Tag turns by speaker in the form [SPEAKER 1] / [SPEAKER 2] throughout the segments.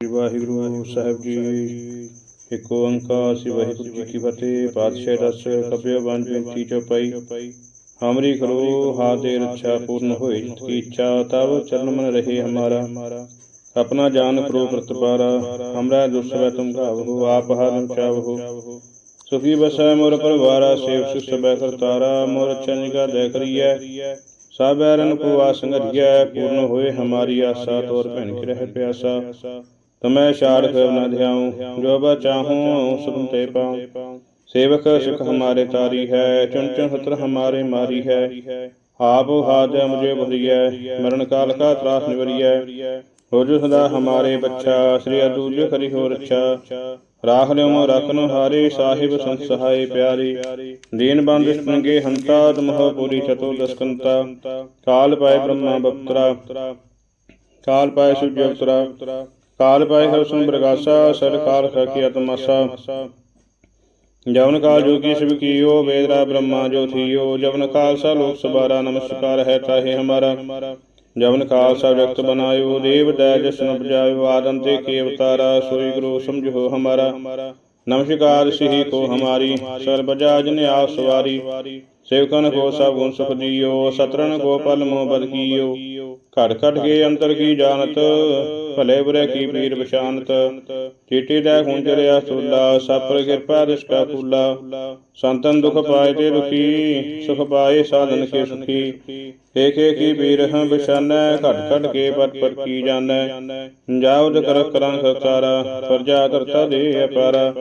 [SPEAKER 1] ਵਾਹਿਗੁਰੂ ਸਾਹਿਬ ਜੀ, ਇੱਕ ਓੰਕਾਰ ਸ੍ਰੀ ਵਾਹਿਗੁਰੂ ਜੀ ਕੀ ਫਤਿਹ, ਪਾਤਸ਼ਾਹ ਦਸ ਕਬਿਓ ਬੰਦ ਬੇਨਤੀ ਚਉਪਾਈ ਹਮਰੀ ਕਰੋ ਹਾਦੇ ਰੱਛਾ ਪੂਰਨ ਹੋਏ ਜਿਤ ਕੀ ਇੱਛਾ ਤਬ ਚਰਨ ਮਨ ਰਹੇ ਹਮਾਰਾ। ਆਪਣਾ ਜਾਨ ਕਰੋ ਪ੍ਰਤਪਾਰਾ ਹਮਰਾ ਦੁਸਰਾ ਤੁਮ ਗਾਵੋ ਆਪ ਹਰਿ ਚਾਵੋ। ਸੁਖੀ ਬਸੈ ਮੋਰ ਪਰਵਾਰਾ, ਸੇਵ ਸੁਖ ਸਬੈ ਕਰਤਾਰਾ, ਮੋਰ ਚੰਗਾ ਦੇ ਕਰੀਐ। ਸਭ ਐਰਨ ਕੋ ਆਸੰਗਰੀਐ ਪੂਰਨ ਹੋਏ ਹਮਾਰੀ ਆਸਾ, ਤੋਰ ਭੈਣ ਕੇ ਰਹਿ ਪਿਆਸਾ। ਤਮੈ ਛਾੜ ਕਰ ਧਿਆਉ, ਜੋ ਬਾ ਚਾਹੂੰ ਸੁਖਮ ਤੇ ਪਾਉ। ਸੇਵਕ ਸੁਖ ਹਮਾਰੇ ਤਾਰੀ ਹੈ, ਚੁਣ ਚੁਣ ਹਤਰ ਹਮਾਰੇ ਮਾਰੀ ਹੈ। ਆਪ ਹਾਜ ਮੁਝੇ ਭਰੀਐ ਮਰਨ ਕਾਲ ਕਾ ਤਰਾਸ ਨਿਵਰੀਐ। ਹੋ ਜੋ ਸਦਾ ਹਮਾਰੇ ਬੱਚਾ, ਸ੍ਰੀ ਅਦੂਜ ਕਰੀ ਹੋ ਰੱਛਾ। ਰਾਖ ਲਿਓ ਰਖਨ ਹਾਰੇ, ਸਾਹਿਬ ਸੰਤ ਸਹਾਈ ਪਿਆਰੀ। ਦੀਨ ਬੰਦ ਸੰਗੇ ਹੰਤਾ ਤਮਹ ਪੂਰੀ ਚਤੁਰ ਦਸਕੰਤਾ। ਕਾਲ ਪਾਏ ਬ੍ਰਹਮਾ ਬਪਤਰਾ, ਕਾਲ ਪਾਏ ਸੂਰਜ ਅਵਤਰਾ। ਕਾਲ ਪਾਏ ਹਰ ਸੁਨ ਪ੍ਰਗਾਸਾ ਸਰ ਕਾਲ ਖਕੀ ਜਵਨ ਕਾਲ ਜੋਗੀ ਸਿਵ ਕੀਓ ਵੇਦਰਾ ਬ੍ਰਹਮਾ ਜੋ ਥੀਓ। ਜਵਨ ਕਾਲ ਸਾ ਲੋਕ ਸਬਾਰਾ, ਨਮਸਕਾਰ ਹੈ ਤਾਹੇ ਹਮਾਰਾ। ਜਵਨ ਕਾਲ ਸਾ ਜਗਤ ਬਨਾਇਓ, ਦੇਵ ਦੈ ਜਸਨ ਬਜਾਇਓ ਆਦਮ ਤੇ ਕੀ ਅਵਤਾਰਾ, ਸੋਈ ਗੁਰੂ ਸਮਝੋ ਹਮਾਰਾ। ਨਮਸਕਾਰ ਸਿਹੀ ਕੋ ਹਮਾਰੀ ਸਰਬਜਾ ਜਨ ਆਪ ਸਵਾਰੀ ਸੇਵਕਨ ਕੋ ਸਭ ਗੁਣ ਸੁਖ ਦਿਓ ਸਤਰਨ ਕੋ ਪਲ ਮੋ ਬਦ ਕੀਓ। ਘਟ ਘਟ ਕੇ ਅੰਤਰ ਕੀ ਜਾਣਤ? ਭਲੇ ਬੁਰੇ ਕੀ ਪੀਰ ਬਿਸ਼ਾਨਤ ਚੀਟੀ ਦਾ ਗੁੰਜਰਿਆ ਸੁਲਾ ਸਪਰ ਕਿਰਪਾ ਦਿਸਕਾ ਕੁਲਾ। ਸੰਤਨ ਦੁਖ ਪਾਏ ਤੇ ਦੁਖੀ, ਸੁਖ ਪਾਏ ਸਾਧਨ ਕੇ ਸੁਖੀ। ਏਕ ਏਕੀ ਪੀਰ ਹਾਂ ਬਿਸ਼ਾਨੈ ਘਟ ਘਟ ਕੇ ਪਟ ਪਟ ਕੀ ਜਾਣੈ? ਜਾਉਦ ਕਰ ਕਰਾਂ ਕਰਤਾਰਾ ਪਰਜਾ ਕਰਤਾ ਦੇ ਅਪਾਰਾ।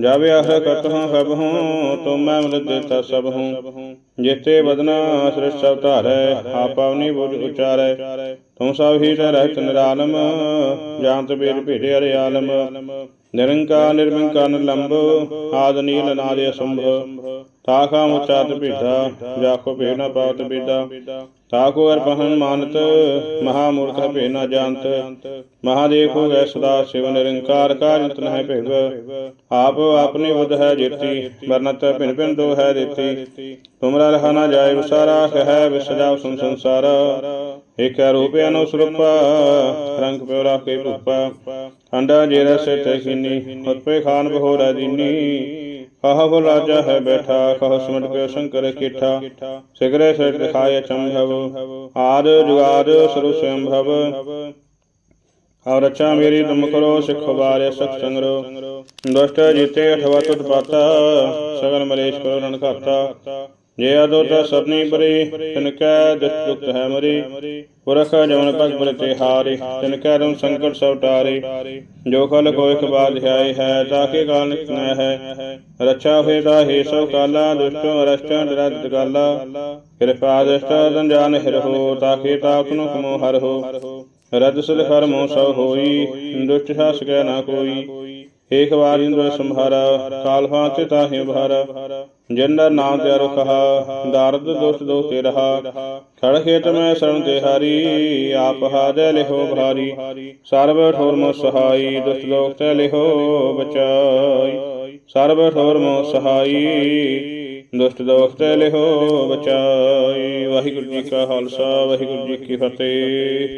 [SPEAKER 1] ਜਾਵੇ ਆਹ ਕਤ ਹਾਂ ਸਭ ਹੂੰ ਤੁਮ ਮੈਂ ਮਿਲ ਦੇਤਾ ਸਭ ਹੂੰ। ਜਿਤੇ ਬਦਨਾ ਸ੍ਰਿਸ਼ਟ ਸਭ ਧਾਰੈ ਆਪਾਵਨੀ ਬੁਝ ਉਚਾਰੈ। ਤੁਮ ਸਭ ਹੀ ਤੈ ਰਹਿਤ ਨਿਰਾਲਮ ਜਾਣਤ ਬੇਦ ਭੇਟੇ ਅਰੇ ਆਲਮ। ਨਿਰੰਕਾਰ ਨਿਰਮੰਕਾਰ ਨਿਰਲੰਭ ਆਦ ਨੀਲ ਨਾਦੇ ਅਸੰਭ। ਤਾਖਾ ਮੁਚਾਤ ਭੇਦਾ ਜਾਕੋ ਭੇਦ ਨ ਪਾਵਤ ਬੇਦਾ ਤਾਕੋ ਅਰਪਹਨ ਮਾਨਤ, ਮਹਾ ਮੂਰਖ ਭੇ ਨ ਜਾਣਤ। ਮਹਾਦੇਵ ਕੋ ਵੈ ਸਦਾ ਸਿਵ ਨਿਰੰਕਾਰ ਕਾਰਿਤ ਨਹਿ ਭਿਵ। ਆਪ ਆਪਣੀ ਬੁੱਧ ਹੈ ਜੀਤੀ ਵਰਨਤ ਭਿਨ ਭਿਨ ਦੋ ਹੈ ਦਿੱਤੀ। ਤੁਮਰਾ ਰਹਾ ਨ ਜਾਏ, ਵਿਸਾਰਾ ਕਹੈ ਵਿਸਜਾ ਸੁਨ ਸੰਸਾਰ। ਇਕ ਰੂਪ ਅਨੁਸਰੂਪ ਰੰਗ ਪਿਓ ਰਾਖੇ ਭੂਪਾ ਅੰਡਾ ਜੇ ਰਸ ਤੇ ਖੀਨੀ ਉਤਪੇ ਖਾਨ ਬਹੋਰਾ ਦੀਨੀ ਕਹ ਬੋ ਰਾਜਾ ਹੈ ਬੈਠਾ ਕਹ ਸਮਟ ਕੇ ਸ਼ੰਕਰ ਕੀਠਾ ਸਿਗਰੇ ਸਿਰ ਦਿਖਾਏ ਚੰਭਵ ਆਦ ਜੁਗਾਦ ਸਰੁ ਸੰਭਵ। ਔਰ ਅੱਛਾ ਮੇਰੀ ਤੁਮ ਕਰੋ ਸਿੱਖ ਬਾਰੇ ਸਤ ਸੰਗਰੋ। ਦੁਸ਼ਟ ਜੀਤੇ ਅਠਵਾ ਤੁਤ ਪਾਤਾ ਸਗਲ ਮਲੇਸ਼ ਕਰੋ ਰਣ ਘਾਤਾ ਜੇ ਅਦੋਤ ਸਰਨੀ ਬਰੀ ਤਿਨ ਕੈ ਦੁਖਤ ਹੈ ਮਰੀ। ਪੁਰਖ ਜਮਨ ਪਗ ਬਰ ਤੇ ਹਾਰੇ ਤਿਨ ਕੈ ਰਮ ਸੰਕਟ ਸਭ ਟਾਰੇ ਜੋ ਖਲ ਕੋ ਇਕ ਬਾਦ ਧਿਆਏ ਹੈ ਤਾਕੇ ਕਾਲ ਨਿਕਨੈ ਹੈ। ਰੱਛਾ ਹੋਏ ਦਾ ਹੈ ਸਭ ਕਾਲਾ ਦੁਸ਼ਟੋ ਅਰਸ਼ਟ ਡਰਤ ਗਾਲਾ ਕਿਰਪਾ ਦਸ਼ਟ ਦੰਜਾਨ ਹਿਰਹੋ ਤਾਕੇ ਤਾਪ ਨੂੰ ਕਮੋ ਹਰ ਹੋ ਰਦ ਸਿਲ ਕਰਮੋ ਸਭ ਹੋਈ ਦੁਸ਼ਟ ਸਾਸ ਕੈ ਨਾ ਕੋਈ। ਏਕ ਵਾਰ ਇੰਦਰ ਸੰਭਾਰਾ ਕਾਲ ਫਾਂਤੇ ਤਾਹੇ ਭਾਰਾ ਜੰਦਰ ਨਾਮ ਤੇ ਰਖਾ ਦਰਦ ਦੁਸ਼ਟ ਦੋ ਤੇ ਰਹਾ। ਖੜ ਖੇਤ ਮੈਂ ਸਰਣ ਤੇ ਹਾਰੀ, ਆਪ ਹਾਦੈ ਲਿਹੋ ਭਾਰੀ। ਸਰਬ ਠੋਰ ਮੋ ਸਹਾਈ, ਦੁਸ਼ਟ ਲੋਕ ਤੇ ਲਿਹੋ ਬਚਾਈ। ਸਰਬ ਠੋਰ ਮੋ ਸਹਾਈ, ਦੁਸ਼ਟ ਲੋਕ ਤੇ ਲਿਹੋ ਬਚਾਈ। ਵਾਹਿਗੁਰੂ ਜੀ ਕਾ ਖਾਲਸਾ, ਵਾਹਿਗੁਰੂ ਜੀ ਕੀ ਫਤਿਹ।